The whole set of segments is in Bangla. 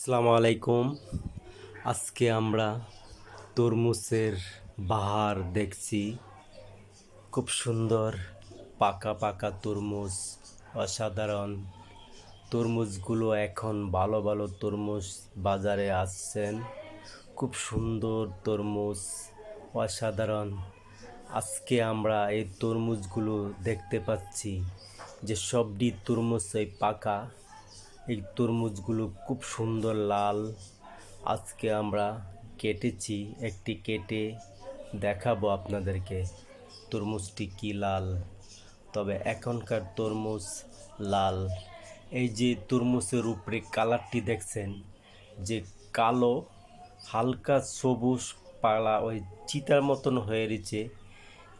আসসালামু আলাইকুম আজকে আমরা তরমুজের বাহার দেখছি। খুব সুন্দর, পাকা পাকা তরমুজ, অসাধারণ। তরমুজগুলো এখন ভালো ভালো তরমুজ বাজারে আসছেন। খুব সুন্দর তরমুজ, অসাধারণ। আজকে আমরা এই তরমুজগুলো দেখতে পাচ্ছি যে সবটি তরমুজ এই পাকা। এই তরমুজগুলো খুব সুন্দর লাল। আজকে আমরা কেটেছি, একটি কেটে দেখাবো আপনাদেরকে তরমুজটি কি লাল। তবে এখনকার তরমুজ লাল। এই যে তরমুজের উপরে কালারটি দেখছেন, যে কালো, হালকা সবুজ পালা ওই চিতার মতন হয়ে রয়েছে।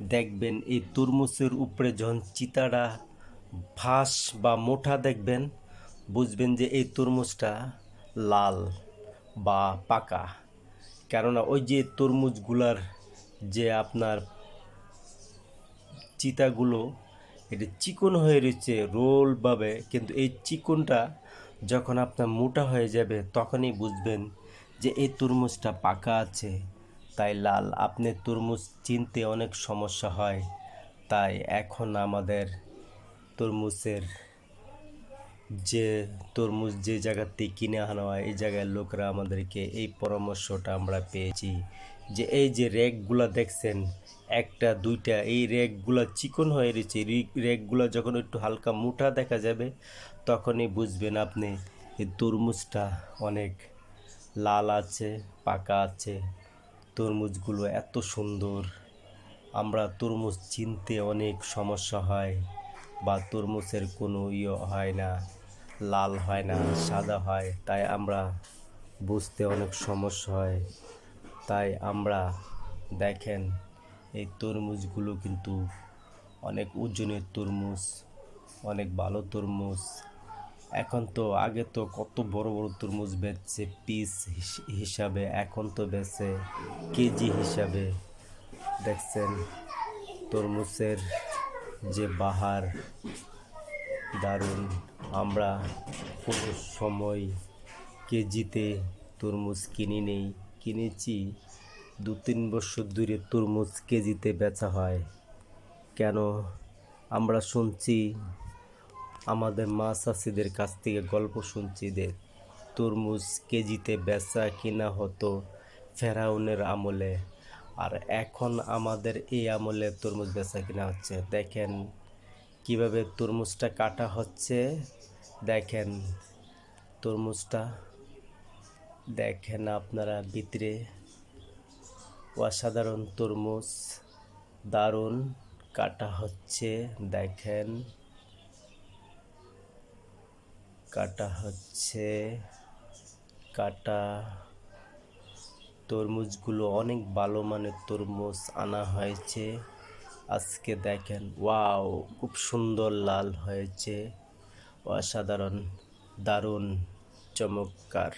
দেখবেন এই তরমুজের উপরে যখন চিতাটা ফাঁস বা মোটা দেখবেন বুঝবেন যে এই তরমুজটা লাল বা পাকা। কেননা ওই যে তরমুজগুলার যে আপনার চিতাগুলো, এটা চিকন হয়ে রয়েছে রোলভাবে, কিন্তু এই চিকনটা যখন আপনার মোটা হয়ে যাবে, তখনই বুঝবেন যে এই তরমুজটা পাকা আছে, তাই লাল। আপনি তরমুজ চিনতে অনেক সমস্যা হয়, তাই এখন আমাদের তরমুজের যে তরমুজ যে জায়গাতে কিনে আনা হয়, এই জায়গার লোকরা আমাদেরকে এই পরামর্শটা আমরা পেয়েছি যে এই যে র্যাকগুলা দেখছেন, একটা, দুইটা, এই র্যাকগুলা চিকন হয়ে রয়েছে। র্যাকগুলা যখন একটু হালকা মোটা দেখা যাবে, তখনই বুঝবেন আপনি এই তরমুজটা অনেক লাল আছে, পাকা আছে। তরমুজগুলো এত সুন্দর। আমরা তরমুজ চিনতে অনেক সমস্যা হয় বা তরমুজের কোনো ইয়ে হয় না। লাল হয় না, সাদা হয়, তাই আমরা বুঝতে অনেক সমস্যা হয়। তাই আমরা দেখেন, এই তরমুজগুলো কিন্তু অনেক ওজনের তরমুজ, অনেক ভালো তরমুজ। এখন তো আগে তো কত বড় বড় তরমুজ বেচছে, পিস হিসাবে, এখন তো বেচে কেজি হিসাবে। দেখছেন, তরমুজের যে বাহার, দারুণ। আমরা কোনো সময় কেজিতে তরমুজ কিনি নেই। কিনেছি দু তিন বছর দূরে তরমুজ কেজিতে বেচা হয়। কেন? আমরা শুনছি আমাদের মা চাষিদের কাছ থেকে গল্প শুনছি যে তরমুজ কেজিতে বেচা কিনা হতো ফেরাউনের আমলে। আর এখন আমাদের এই আমলে তরমুজ বেচা কিনা হচ্ছে। দেখেন কীভাবে তরমুজটা কাটা হচ্ছে? দেখেন তরমুজটা। দেখেন আপনারা ভিতরে। অসাধারণ তরমুজ। দারুণ কাটা হচ্ছে। দেখেন। কাটা হচ্ছে। কাটা তরমুজগুলো অনেক ভালো মানের তরমুজ আনা হয়েছে। আজকে দেখেন ওয়াও খুব সুন্দর লাল হয়েছে। অসাধারণ দারুণ চমৎকার।